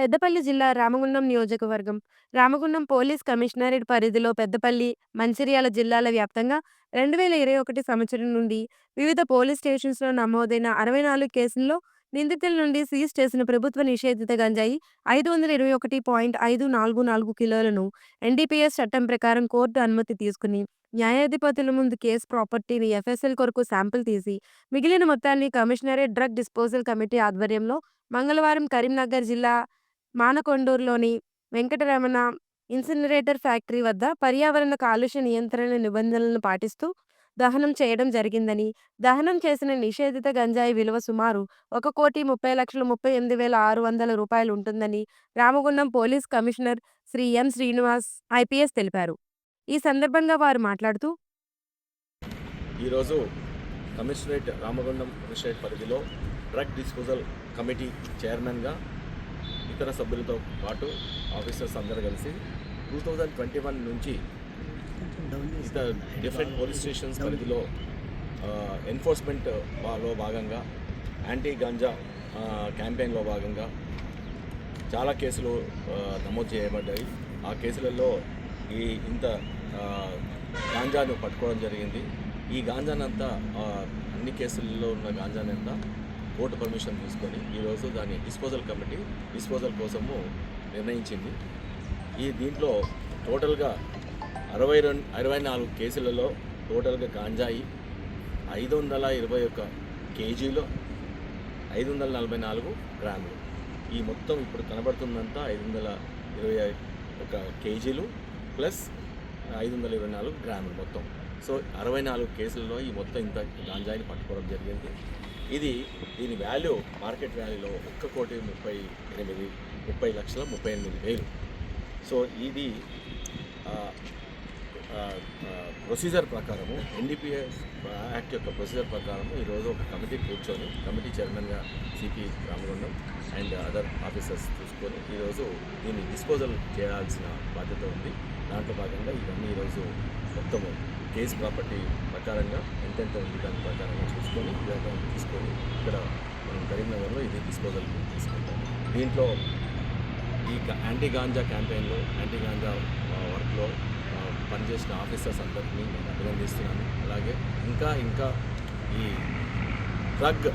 పెద్దపల్లి జిల్లా రామగుండం నియోజకవర్గం. Ramagundam police commissionerate పరిధిలో పెద్దపల్లి, మంచిర్యాల జిల్లాల వ్యాప్తంగా 2021 సంవత్సరం నుండి వివిధ పోలీస్ స్టేషన్స్‌లో నమోదైన 64 కేసుల్లో నిందితుల నుండి సీజ్ చేసిన ప్రభుత్వ నిషేధిత గంజాయి 521.544 కిలోలను ఎన్‌డీపీఎస్ చట్టం ప్రకారం కోర్టు అనుమతి తీసుకుని న్యాయాధిపతుల ముందు కేసు ప్రాపర్టీని ఎఫ్ఎస్ఎల్ కొరకు శాంపిల్ తీసి మిగిలిన మొత్తాన్ని కమిషనరేట్ డ్రగ్ డిస్పోజల్ కమిటీ ఆధ్వర్యంలో మంగళవారం కరీంనగర్ జిల్లా మానకొండూరులోని వెంకటరమణ ఇన్సినరేటర్ ఫ్యాక్టరీ వద్ద పర్యావరణ కాలుష్య నియంత్రణ నిబంధనలను పాటిస్తూ దహనం చేయడం జరిగిందని, దహనం చేసిన నిషేధిత గంజాయి విలువ సుమారు ఒక కోటి ముప్పై లక్షల ముప్పై ఎనిమిది వేల ఆరు వందల రూపాయలు ఉంటుందని Ramagundam police commissioner Shri M. Srinivas IPS తెలిపారు. ఈ సందర్భంగా వారు మాట్లాడుతూ ఈరోజు కమిషనరేట్ రామగుండం కమిషనరేట్ పరిధిలో డ్రగ్ డిస్పోజల్ కమిటీ చైర్మన్గా ఇతర సభ్యులతో పాటు ఆఫీసర్స్ అందరూ కలిసి టూ థౌజండ్ ట్వంటీ వన్ నుంచి ఇతర డిఫరెంట్ పోలీస్ స్టేషన్స్ పరిధిలో ఎన్ఫోర్స్మెంట్లో భాగంగా యాంటీ గాంజా క్యాంపెయిన్లో భాగంగా చాలా కేసులు నమోదు చేయబడ్డాయి. ఆ కేసులలో ఈ ఇంత గాంజాను పట్టుకోవడం జరిగింది. ఈ గాంజానంతా అన్ని కేసుల్లో ఉన్న గాంజానంతా కోర్టు పర్మిషన్ తీసుకొని ఈరోజు దాని డిస్పోజల్ కమిటీ డిస్పోజల్ కోసము నిర్ణయించింది. ఈ దీంట్లో టోటల్గా అరవై రెండు అరవై నాలుగు కేసులలో టోటల్గా గాంజాయి ఐదు వందల ఇరవై ఒక్క కేజీలో ఐదు వందల నలభై నాలుగు గ్రాములు. ఈ మొత్తం ఇప్పుడు కనబడుతుందంతా ఐదు వందల ఇరవై ఒక కేజీలు ప్లస్ ఐదు వందల ఇరవై నాలుగు గ్రాములు మొత్తం. సో అరవై నాలుగు కేసులలో ఈ మొత్తం ఇంత గాంజాయిని పట్టుకోవడం జరిగింది. ఇది దీని వాల్యూ మార్కెట్ వాల్యూలో ఒక్క కోటి ముప్పై ఎనిమిది ముప్పై లక్షల ముప్పై ఎనిమిది వేలు. సో ఇది ప్రొసీజర్ ప్రకారము ఎన్డీపీఎస్ యాక్ట్ యొక్క ప్రొసీజర్ ప్రకారము ఈరోజు ఒక కమిటీ కూర్చొని కమిటీ చైర్మన్గా CP Ramagundam and other officers చూసుకొని ఈరోజు దీన్ని డిస్పోజల్ చేయాల్సిన బాధ్యత ఉంది. దాంట్లో భాగంగా ఇవన్నీ ఈరోజు మొత్తము కేసు ప్రాపర్టీ ప్రకారంగా ఎంతెంత ఉంది దాని ప్రకారంగా తీసుకొని వ్యాపారం తీసుకొని ఇక్కడ మనం కరీంనగర్లో ఇది డిస్పోజల్ తీసుకుంటాం. దీంట్లో ఈ యాంటీ గాంజా క్యాంపెయిన్లో యాంటీ గాంజా వర్క్లో పనిచేసిన ఆఫీసర్స్ అందరినీ నేను అభినందిస్తున్నాను. అలాగే ఇంకా ఇంకా ఈ డ్రగ్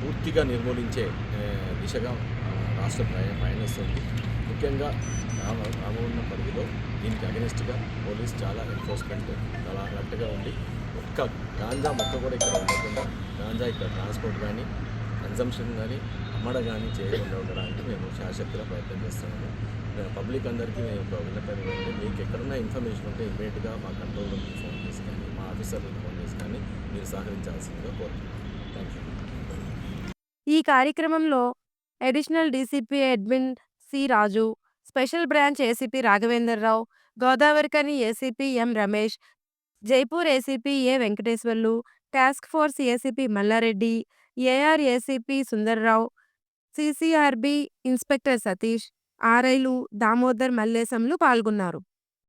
పూర్తిగా నిర్మూలించే దిశగా ఆ, రాష్ట్రం ప్రయ- పయనిస్తుంది. ముఖ్యంగా రామ రామగుండం పరిధిలో దీనికి అగెనిస్ట్గా పోలీస్ చాలా ఎన్ఫోర్స్మెంట్ చాలా అలర్ట్గా ఉండి ఒక్క గాంజా మొక్క కూడా ఇక్కడ ఉండకుండా గాంజా ఇక్కడ ట్రాన్స్పోర్ట్ కానీ కన్సంప్షన్ కానీ అమ్మడ కానీ చేయకుండా ఉండడానికి మేము శాశక్తిగా ప్రయత్నం చేస్తున్నాము. పబ్లిక్ అందరికీ మేము ఒక విన్నపం ఏంటంటే మీకు ఎక్కడన్నా ఇన్ఫర్మేషన్ ఉంటే ఇమీడియట్గా మా కంట్రోల్ రూమ్కి ఫోన్ చేసి కానీ మా ఆఫీసర్లకు ఫోన్ చేసి కానీ మీరు సహకరించాల్సిందిగా కోరుతున్నాను. థ్యాంక్ యూ ఈ కార్యక్రమంలో additional DCP admin C Raju, special branch ACP Raghavendar Rao, Godavarikhani ACP M Ramesh, Jaipur ACP A Venkateswarlu, task force ACP Malla Reddy, AR ACP Sundar Rao, CCRB inspector Satish, ఆర్ఐలు Damodar మల్లేశంలు పాల్గొన్నారు.